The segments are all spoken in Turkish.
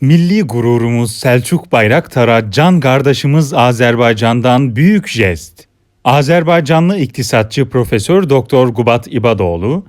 Milli gururumuz Selçuk Bayraktar'a can kardeşimiz Azerbaycan'dan büyük jest. Azerbaycanlı iktisatçı Profesör Doktor Gubat İbadoğlu,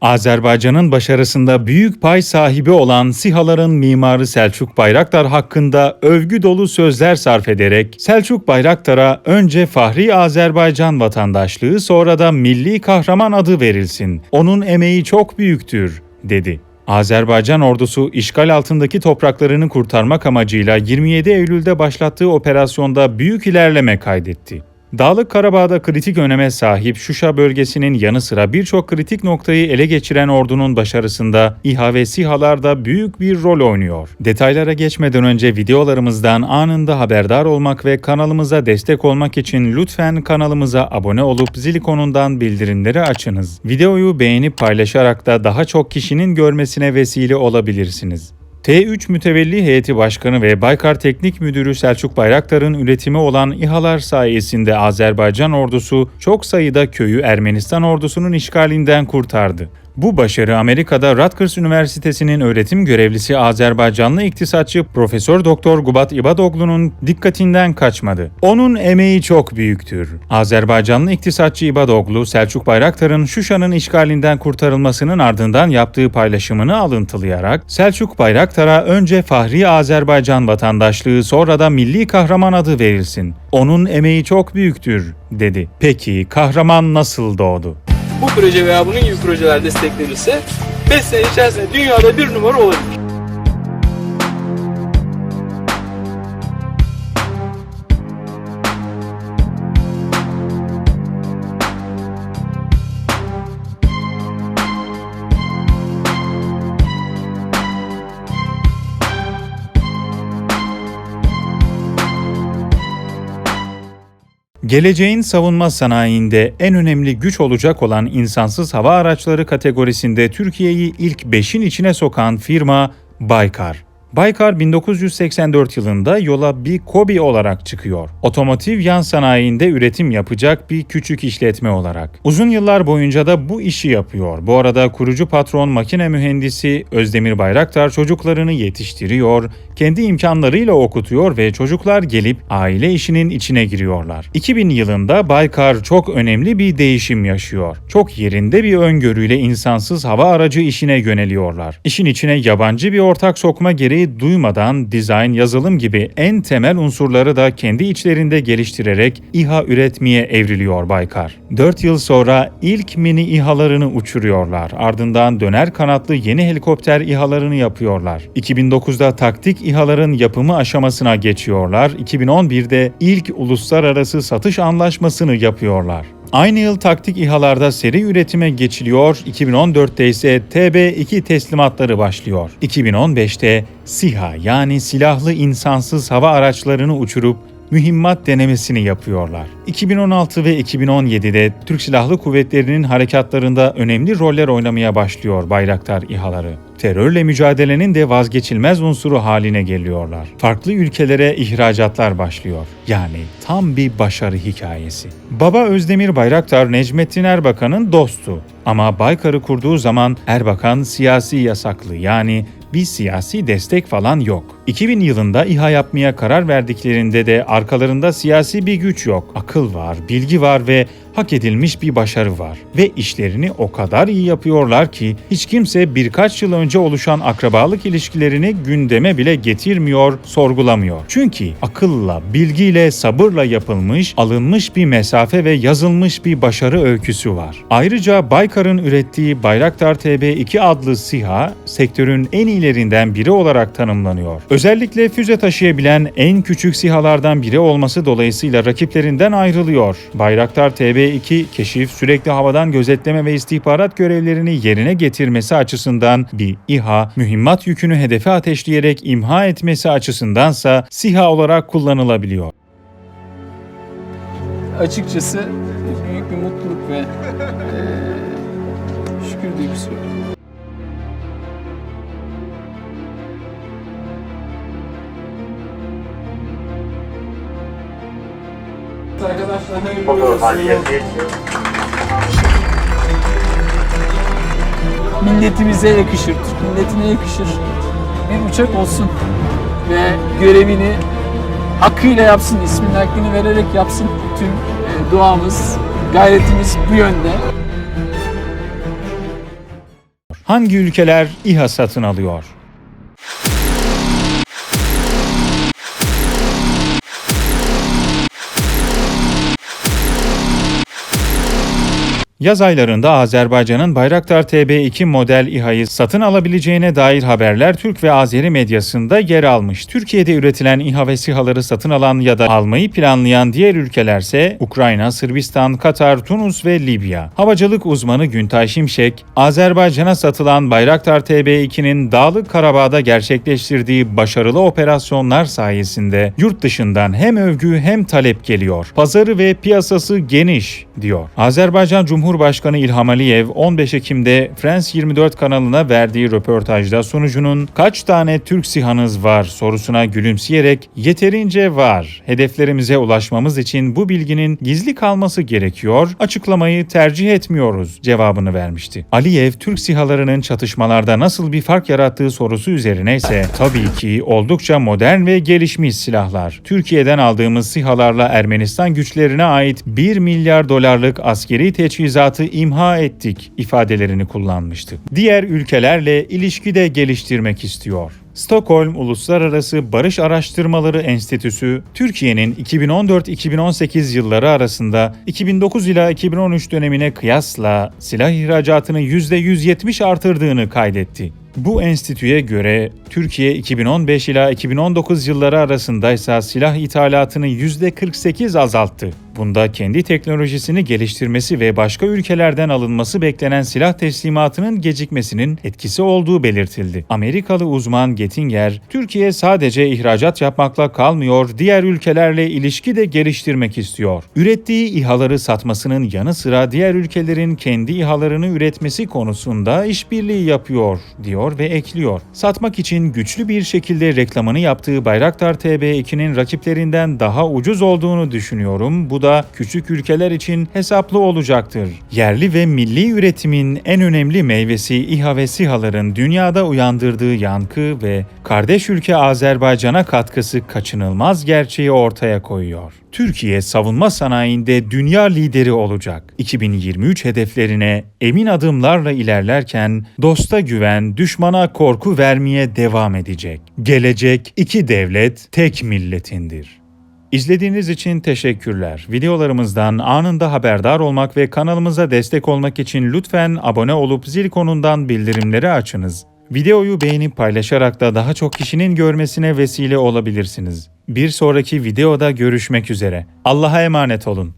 Azerbaycan'ın başarısında büyük pay sahibi olan SİHA'ların mimarı Selçuk Bayraktar hakkında övgü dolu sözler sarf ederek Selçuk Bayraktar'a önce Fahri Azerbaycan vatandaşlığı sonra da Milli Kahraman adı verilsin. Onun emeği çok büyüktür, dedi. Azerbaycan ordusu işgal altındaki topraklarını kurtarmak amacıyla 27 Eylül'de başlattığı operasyonda büyük ilerleme kaydetti. Dağlık Karabağ'da kritik öneme sahip Şuşa bölgesinin yanı sıra birçok kritik noktayı ele geçiren ordunun başarısında İHA ve SİHA'lar da büyük bir rol oynuyor. Detaylara geçmeden önce videolarımızdan anında haberdar olmak ve kanalımıza destek olmak için lütfen kanalımıza abone olup zil ikonundan bildirimleri açınız. Videoyu beğenip paylaşarak da daha çok kişinin görmesine vesile olabilirsiniz. T3 Mütevelli Heyeti Başkanı ve Baykar Teknik Müdürü Selçuk Bayraktar'ın üretimi olan İHA'lar sayesinde Azerbaycan ordusu çok sayıda köyü Ermenistan ordusunun işgalinden kurtardı. Bu başarı Amerika'da Rutgers Üniversitesi'nin öğretim görevlisi Azerbaycanlı iktisatçı Profesör Doktor Gubat İbadoglu'nun dikkatinden kaçmadı. Onun emeği çok büyüktür. Azerbaycanlı iktisatçı İbadoglu, Selçuk Bayraktar'ın Şuşa'nın işgalinden kurtarılmasının ardından yaptığı paylaşımını alıntılayarak Selçuk Bayraktar'a önce Fahri Azerbaycan vatandaşlığı sonra da Milli Kahraman adı verilsin. Onun emeği çok büyüktür, dedi. Peki kahraman nasıl doğdu? Bu proje veya bunun gibi projeler desteklenirse 5 sene içerisinde dünyada bir numara olabilir. Geleceğin savunma sanayinde en önemli güç olacak olan insansız hava araçları kategorisinde Türkiye'yi ilk 5'in içine sokan firma Baykar. Baykar 1984 yılında yola bir KOBİ olarak çıkıyor. Otomotiv yan sanayinde üretim yapacak bir küçük işletme olarak. Uzun yıllar boyunca da bu işi yapıyor. Bu arada kurucu patron makine mühendisi Özdemir Bayraktar çocuklarını yetiştiriyor, kendi imkanlarıyla okutuyor ve çocuklar gelip aile işinin içine giriyorlar. 2000 yılında Baykar çok önemli bir değişim yaşıyor. Çok yerinde bir öngörüyle insansız hava aracı işine yöneliyorlar. İşin içine yabancı bir ortak sokma gereği duymadan dizayn, yazılım gibi en temel unsurları da kendi içlerinde geliştirerek İHA üretmeye evriliyor Baykar. 4 yıl sonra ilk mini İHA'larını uçuruyorlar. Ardından döner kanatlı yeni helikopter İHA'larını yapıyorlar. 2009'da taktik İHA'ların yapımı aşamasına geçiyorlar. 2011'de ilk uluslararası satış anlaşmasını yapıyorlar. Aynı yıl taktik İHA'larda seri üretime geçiliyor, 2014'te ise TB2 teslimatları başlıyor. 2015'te SİHA yani silahlı insansız hava araçlarını uçurup mühimmat denemesini yapıyorlar. 2016 ve 2017'de Türk Silahlı Kuvvetleri'nin harekatlarında önemli roller oynamaya başlıyor Bayraktar İHA'ları. Terörle mücadelenin de vazgeçilmez unsuru haline geliyorlar. Farklı ülkelere ihracatlar başlıyor. Yani tam bir başarı hikayesi. Baba Özdemir Bayraktar Necmettin Erbakan'ın dostu. Ama Baykar'ı kurduğu zaman Erbakan siyasi yasaklı yani bir siyasi destek falan yok. 2000 yılında İHA yapmaya karar verdiklerinde de arkalarında siyasi bir güç yok. Akıl var, bilgi var ve hak edilmiş bir başarı var. Ve işlerini o kadar iyi yapıyorlar ki hiç kimse birkaç yıl önce oluşan akrabalık ilişkilerini gündeme bile getirmiyor, sorgulamıyor. Çünkü akılla, bilgiyle, sabırla yapılmış, alınmış bir mesafe ve yazılmış bir başarı öyküsü var. Ayrıca Baykar'ın ürettiği Bayraktar TB2 adlı SİHA sektörün en iyilerinden biri olarak tanımlanıyor. Özellikle füze taşıyabilen en küçük SİHA'lardan biri olması dolayısıyla rakiplerinden ayrılıyor. Bayraktar TB2 keşif, sürekli havadan gözetleme ve istihbarat görevlerini yerine getirmesi açısından bir İHA, mühimmat yükünü hedefe ateşleyerek imha etmesi açısındansa SİHA olarak kullanılabiliyor. Açıkçası büyük bir mutluluk ve eee, şükür duygusu. Arkadaşlar hayırlı olsun. Milletimize yakışır, Türk milletine yakışır. Bir uçak olsun. ve görevini hakkıyla yapsın, isminin hakkını vererek yapsın. Tüm e, duamız, gayretimiz bu yönde. Hangi ülkeler İHA satın alıyor? Yaz aylarında Azerbaycan'ın Bayraktar TB2 model İHA'yı satın alabileceğine dair haberler Türk ve Azeri medyasında yer almış. Türkiye'de üretilen İHA ve SİHA'ları satın alan ya da almayı planlayan diğer ülkelerse Ukrayna, Sırbistan, Katar, Tunus ve Libya. Havacılık uzmanı Güntay Şimşek, Azerbaycan'a satılan Bayraktar TB2'nin Dağlık Karabağ'da gerçekleştirdiği başarılı operasyonlar sayesinde yurt dışından hem övgü hem talep geliyor. Pazarı ve piyasası geniş, diyor. Azerbaycan Cumhurbaşkanı İlham Aliyev 15 Ekim'de France 24 kanalına verdiği röportajda sunucunun kaç tane Türk sihanız var sorusuna gülümseyerek yeterince var. Hedeflerimize ulaşmamız için bu bilginin gizli kalması gerekiyor. Açıklamayı tercih etmiyoruz cevabını vermişti. Aliyev Türk sihalarının çatışmalarda nasıl bir fark yarattığı sorusu üzerine ise tabii ki oldukça modern ve gelişmiş silahlar. Türkiye'den aldığımız sihalarla Ermenistan güçlerine ait 1 milyar dolarlık askeri teçhizatı imha ettik ifadelerini kullanmıştı. Diğer ülkelerle ilişki de geliştirmek istiyor. Stockholm Uluslararası Barış Araştırmaları Enstitüsü, Türkiye'nin 2014-2018 yılları arasında 2009 ila 2013 dönemine kıyasla silah ihracatını %170 artırdığını kaydetti. Bu enstitüye göre Türkiye 2015 ila 2019 yılları arasında ise silah ithalatını %48 azalttı. Bunda kendi teknolojisini geliştirmesi ve başka ülkelerden alınması beklenen silah teslimatının gecikmesinin etkisi olduğu belirtildi. Amerikalı uzman Gettinger, Türkiye sadece ihracat yapmakla kalmıyor, diğer ülkelerle ilişki de geliştirmek istiyor. Ürettiği İHA'ları satmasının yanı sıra diğer ülkelerin kendi İHA'larını üretmesi konusunda işbirliği yapıyor, diyor ve ekliyor. Satmak için güçlü bir şekilde reklamını yaptığı Bayraktar TB2'nin rakiplerinden daha ucuz olduğunu düşünüyorum. Bu da küçük ülkeler için hesaplı olacaktır. Yerli ve milli üretimin en önemli meyvesi İHA ve SİHA'ların dünyada uyandırdığı yankı ve kardeş ülke Azerbaycan'a katkısı kaçınılmaz gerçeği ortaya koyuyor. Türkiye savunma sanayinde dünya lideri olacak. 2023 hedeflerine emin adımlarla ilerlerken dosta güven, düşmana korku vermeye devam edecek. Gelecek iki devlet, tek milletindir. İzlediğiniz için teşekkürler. Videolarımızdan anında haberdar olmak ve kanalımıza destek olmak için lütfen abone olup zil konundan bildirimleri açınız. Videoyu beğenip paylaşarak da daha çok kişinin görmesine vesile olabilirsiniz. Bir sonraki videoda görüşmek üzere. Allah'a emanet olun.